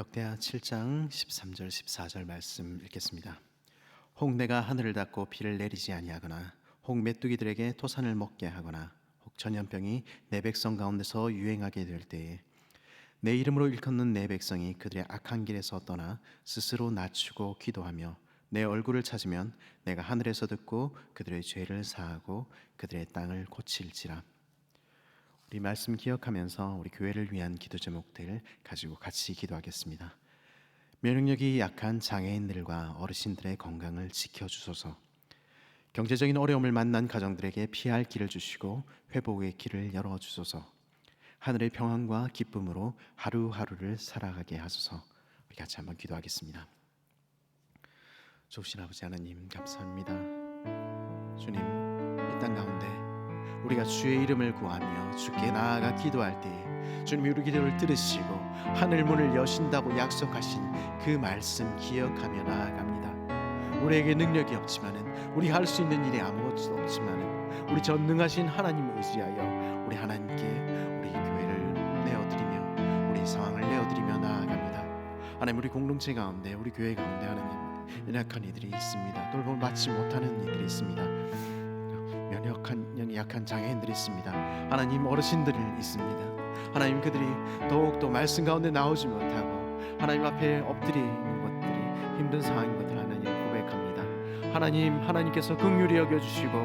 역대하 7장 13절 14절 말씀 읽겠습니다. 혹 내가 하늘을 닫고 비를 내리지 아니하거나 혹 메뚜기들에게 토산을 먹게 하거나 혹 전염병이 내 백성 가운데서 유행하게 될 때에 내 이름으로 일컫는 내 백성이 그들의 악한 길에서 떠나 스스로 낮추고 기도하며 내 얼굴을 찾으면 내가 하늘에서 듣고 그들의 죄를 사하고 그들의 땅을 고칠지라. 우리 말씀 기억하면서 우리 교회를 위한 기도 제목들 가지고 같이 기도하겠습니다. 면역력이 약한 장애인들과 어르신들의 건강을 지켜주소서. 경제적인 어려움을 만난 가정들에게 피할 길을 주시고 회복의 길을 열어 주소서. 하늘의 평안과 기쁨으로 하루하루를 살아가게 하소서. 우리 같이 한번 기도하겠습니다. 좋으신 아버지 하나님 감사합니다. 주님 우리가 주의 이름을 구하며 주께 나아가 기도할 때에 주님이 우리 기도를 들으시고 하늘 문을 여신다고 약속하신 그 말씀 기억하며 나아갑니다. 우리에게 능력이 없지만은 우리 할 수 있는 일이 아무것도 없지만은 우리 전능하신 하나님을 의지하여 우리 하나님께 우리 교회를 내어드리며 우리 상황을 내어드리며 나아갑니다. 하나님 우리 공동체 가운데 우리 교회 가운데 하나님 연약한 이들이 있습니다. 돌봄을 받지 못하는 이들이 있습니다. 연이 약한 장애인들이 있습니다. 하나님 어르신들이 있습니다. 하나님 그들이 더욱 더 말씀 가운데 나오지 못하고 하나님 앞에 엎드리는 것들이 힘든 상황인 것을 하나님 고백합니다. 하나님 하나님께서 긍휼히 여겨 주시고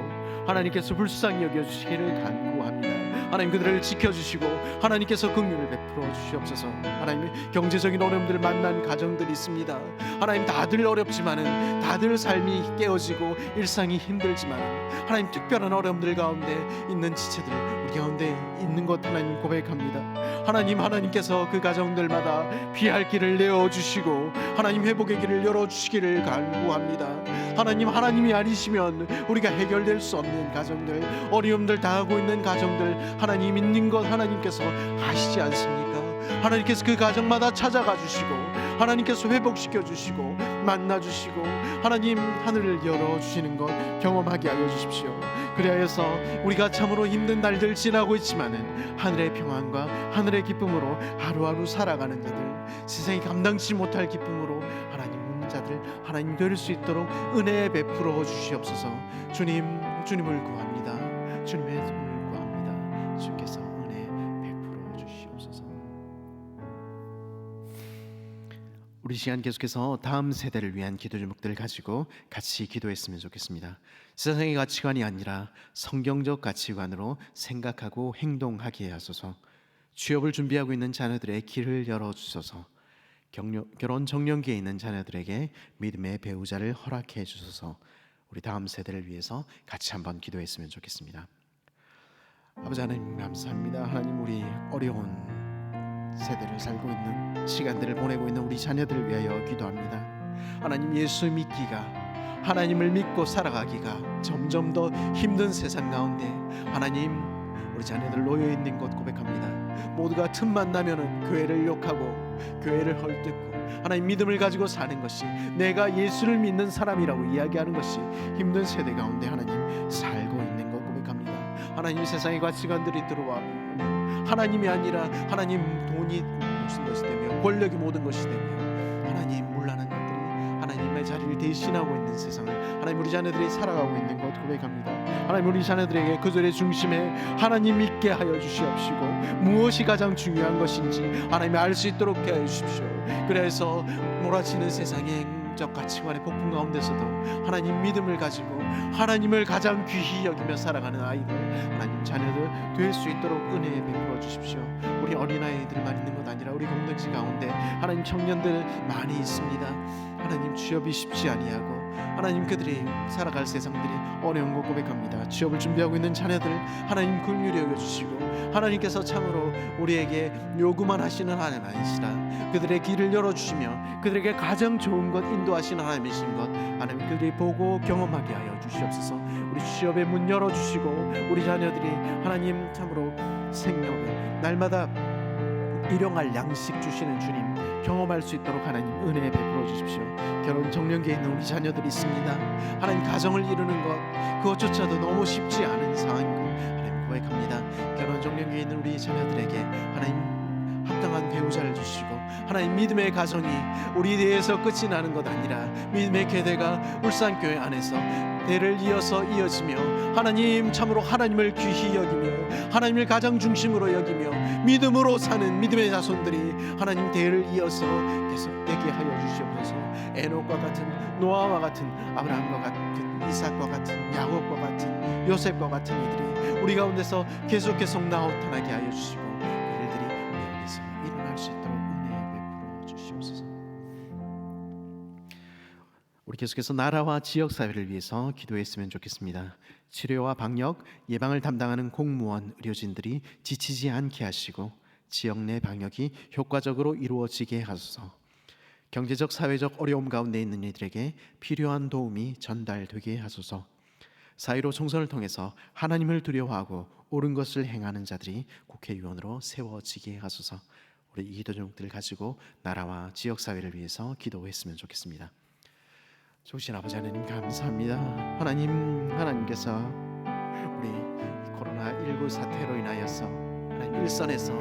하나님께서 불쌍히 여겨 주시기를 간구합니다. 하나님 그들을 지켜 주시고 하나님께서 긍휼을 베풀어 주시옵소서. 하나님 경제적인 어려움들을 만난 가정들이 있습니다. 하나님 다들 어렵지만은 다들 삶이 깨어지고 일상이 힘들지만 하나님 특별한 어려움들 가운데 있는 지체들 우리 가운데 있는 것 하나님 고백합니다. 하나님 하나님께서 그 가정들마다 피할 길을 내어 주시고 하나님 회복의 길을 열어 주시기를 간구합니다. 하나님 하나님이 아니시면 우리가 해결될 수 없는 가정들 어려움들 당하고 있는 가정들 하나님 있는 것 하나님께서 아시지 않습니까? 하나님께서 그 가정마다 찾아가 주시고 하나님께서 회복시켜 주시고 만나 주시고 하나님 하늘을 열어 주시는 것 경험하게 하여 주십시오. 그리하여서 우리가 참으로 힘든 날들 지나고 있지만은 하늘의 평안과 하늘의 기쁨으로 하루하루 살아가는 자들 세상이 감당치 못할 기쁨으로 하나님 자들 하나님 되릴 수 있도록 은혜 베풀어 주시옵소서. 주님 주님을 구합니다. 주님의 손을 구합니다. 주께서 은혜 베풀어 주시옵소서. 우리 시간 계속해서 다음 세대를 위한 기도 제목들을 가지고 같이 기도했으면 좋겠습니다. 세상의 가치관이 아니라 성경적 가치관으로 생각하고 행동하게 하소서. 취업을 준비하고 있는 자녀들의 길을 열어 주소서. 격려, 결혼 정년기에 있는 자녀들에게 믿음의 배우자를 허락해 주소서. 우리 다음 세대를 위해서 같이 한번 기도했으면 좋겠습니다. 아버지 하나님 감사합니다. 하나님 우리 어려운 세대를 살고 있는 시간들을 보내고 있는 우리 자녀들을 위하여 기도합니다. 하나님 예수 믿기가 하나님을 믿고 살아가기가 점점 더 힘든 세상 가운데 하나님 우리 자녀들 놓여 있는 것 고백합니다. 모두가 틈만 나면은 교회를 욕하고 교회를 헐뜯고 하나님 믿음을 가지고 사는 것이 내가 예수를 믿는 사람이라고 이야기하는 것이 힘든 세대 가운데 하나님 살고 있는 것 고백합니다. 하나님 세상의 가치관들이 들어와 하나님이 아니라 하나님 돈이 모든 것이 되며 권력이 모든 것이 되며 하나님 물란한 것들이 하나님의 자리를 대신하고 있는 세상을 하나님 우리 자녀들이 살아가고 있는 것 고백합니다. 하나님 우리 자녀들에게 그들의 중심에 하나님 있게 하여 주시옵시고 무엇이 가장 중요한 것인지 하나님이 알 수 있도록 해 주십시오. 그래서 몰아치는 세상의 행적 가치관의 폭풍 가운데서도 하나님 믿음을 가지고 하나님을 가장 귀히 여기며 살아가는 아이들 하나님 자녀들 될 수 있도록 은혜 베풀어 주십시오. 우리 어린아이들만 있는 것 아니라 우리 공동체 가운데 하나님 청년들 많이 있습니다. 하나님 취업이 쉽지 아니하고 하나님 그들이 살아갈 세상들이 어려운 것 고백합니다. 취업을 준비하고 있는 자녀들 하나님 긍휼히 여겨 주시고 하나님께서 참으로 우리에게 요구만 하시는 하나님 아니시라 그들의 길을 열어 주시며 그들에게 가장 좋은 것 인도하시는 하나님이신 것 하나님 그들이 보고 경험하게 하여 주시옵소서. 우리 취업의 문 열어 주시고 우리 자녀들이 하나님 참으로 생명을 날마다 일용할 양식 주시는 주님 경험할 수 있도록 하나님 은혜 베풀어 주십시오. 결혼 정년기에 있는 우리 자녀들이 있습니다. 하나님 가정을 이루는 것 그것조차도 너무 쉽지 않은 상황인 것 하나님 고백합니다. 결혼 정년기에 있는 우리 자녀들에게 하나님 합당한 배우자를 주시고 하나님 믿음의 가정이 우리 대에서 끝이 나는 것 아니라 믿음의 계대가 울산교회 안에서 대를 이어서 이어지며 하나님 참으로 하나님을 귀히 여기며 하나님을 가장 중심으로 여기며 믿음으로 사는 믿음의 자손들이 하나님 대를 이어서 계속되게 하여 주시옵소서. 에녹과 같은 노아와 같은 아브라함과 같은 이삭과 같은 야곱과 같은 요셉과 같은 이들이 우리 가운데서 계속 계속 나타나게 하여 주시고 우리 계속해서 나라와 지역 사회를 위해서 기도했으면 좋겠습니다. 치료와 방역, 예방을 담당하는 공무원, 의료진들이 지치지 않게 하시고 지역 내 방역이 효과적으로 이루어지게 하소서. 경제적 사회적 어려움 가운데 있는 이들에게 필요한 도움이 전달되게 하소서. 사이로 총선을 통해서 하나님을 두려워하고 옳은 것을 행하는 자들이 국회의원으로 세워지게 하소서. 우리 이 기도 제목들을 가지고 나라와 지역 사회를 위해서 기도했으면 좋겠습니다. 좋으신 아버지 하나님 감사합니다. 하나님 하나님께서 우리 코로나 19 사태로 인하여서 하나님 일선에서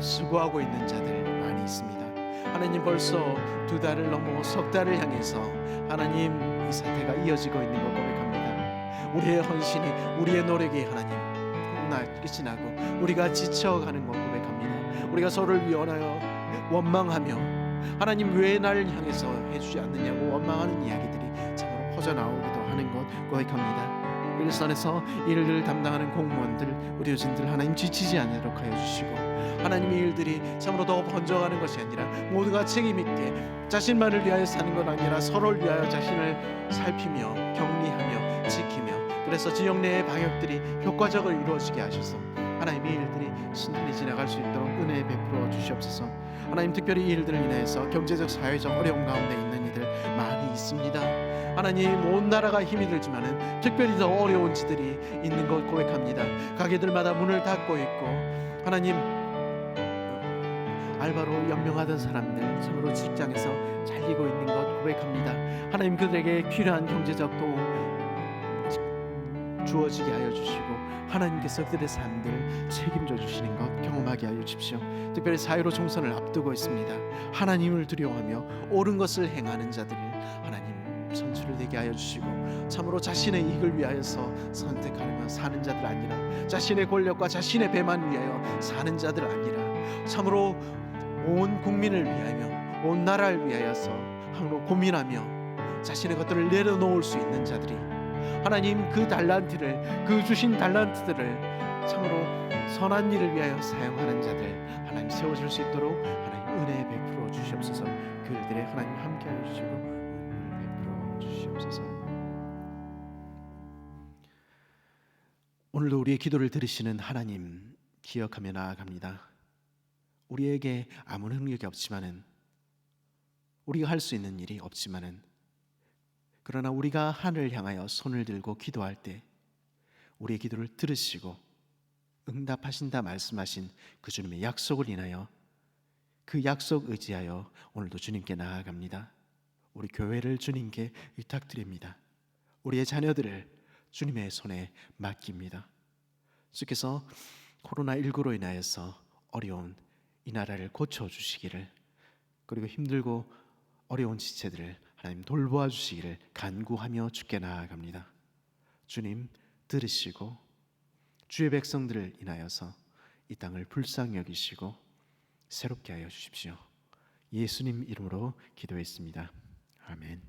수고하고 있는 자들 많이 있습니다. 하나님 벌써 두 달을 넘어 석 달을 향해서 하나님 이 사태가 이어지고 있는 걸 고백합니다. 우리의 헌신이 우리의 노력이 하나님 나 끝이 나고 우리가 지쳐가는 걸 고백합니다. 우리가 서로를 위원하여 원망하며 하나님 왜 나를 향해서 해주지 않느냐고 원망하는 이야기들 퍼져나오기도 하는 것 고백합니다. 일선에서 일을 담당하는 공무원들, 의료진들 하나님 지치지 않도록 하여 주시고 하나님의 일들이 참으로 더 번져가는 것이 아니라 모두가 책임 있게 자신만을 위하여 사는 것 아니라 서로를 위하여 자신을 살피며 격리하며 지키며 그래서 지역 내의 방역들이 효과적으로 이루어지게 하셔서 하나님의 일들이 순탄히 지나갈 수 있도록 은혜 베풀어 주시옵소서. 하나님 특별히 이 일들을 인해서 경제적 사회적 어려움 가운데 있는 이들 많이 있습니다. 하나님 온 나라가 힘이 들지만은 특별히 더 어려운 지들이 있는 것 고백합니다. 가게들마다 문을 닫고 있고 하나님 알바로 연명하던 사람들 참으로 직장에서 잘리고 있는 것 고백합니다. 하나님 그들에게 필요한 경제적 도움 주어지게 하여 주시고 하나님께서 그들의 삶들 책임져 주시는 것 경험하게 하여 주십시오. 특별히 사회로 총선을 앞두고 있습니다. 하나님을 두려워하며 옳은 것을 행하는 자들을 하나님 선수를 되게 하여 주시고 참으로 자신의 이익을 위하여서 선택하며 사는 자들 아니라 자신의 권력과 자신의 배만 위하여 사는 자들 아니라 참으로 온 국민을 위하여 온 나라를 위하여서 항로 고민하며 자신의 것들을 내려놓을 수 있는 자들이 하나님 그 달란트를 그 주신 달란트들을 참으로 선한 일을 위하여 사용하는 자들 하나님 세워줄 수 있도록 하나님 은혜 베풀어 주시옵소서. 그 일들에 하나님 함께하여 주시고 은혜 베풀어 주시옵소서. 오늘도 우리의 기도를 들으시는 하나님 기억하며 나아갑니다. 우리에게 아무 능력이 없지만은 우리가 할 수 있는 일이 없지만은 그러나 우리가 하늘을 향하여 손을 들고 기도할 때 우리의 기도를 들으시고 응답하신다 말씀하신 그 주님의 약속을 인하여 그 약속 의지하여 오늘도 주님께 나아갑니다. 우리 교회를 주님께 위탁드립니다. 우리의 자녀들을 주님의 손에 맡깁니다. 주께서 코로나 19로 인하여서 어려운 이 나라를 고쳐 주시기를 그리고 힘들고 어려운 지체들을 하나님 돌보아 주시기를 간구하며 주께 나아갑니다. 주님 들으시고 주의 백성들을 인하여서 이 땅을 불쌍히 여기시고 새롭게 하여 주십시오. 예수님 이름으로 기도했습니다. 아멘.